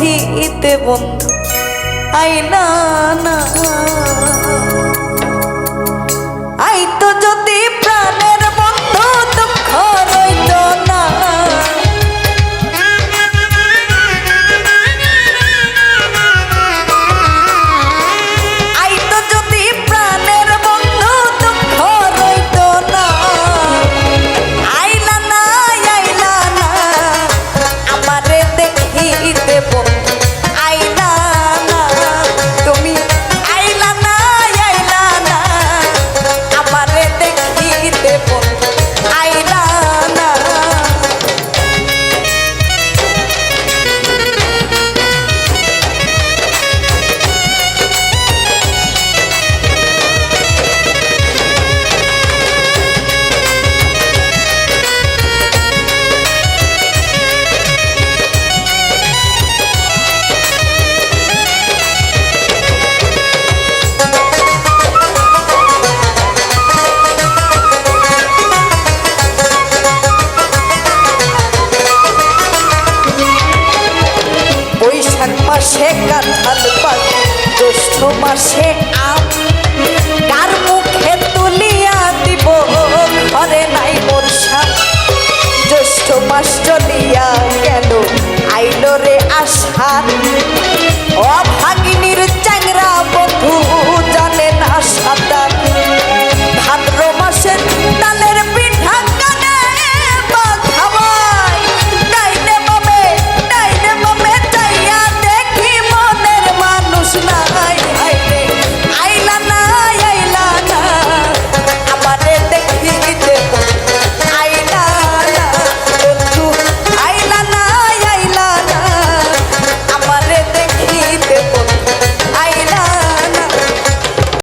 দেখিতে বন্ধু। আইনা না। মাসে কাঁঠাল পাখি জ্যৈষ্ঠ মাসে আম। কার মুখে তুলিয়া দিব, ঘরে নাই বর্ষা। জ্যৈষ্ঠ মাস চলিয়া গেল, আইল রে অভাগ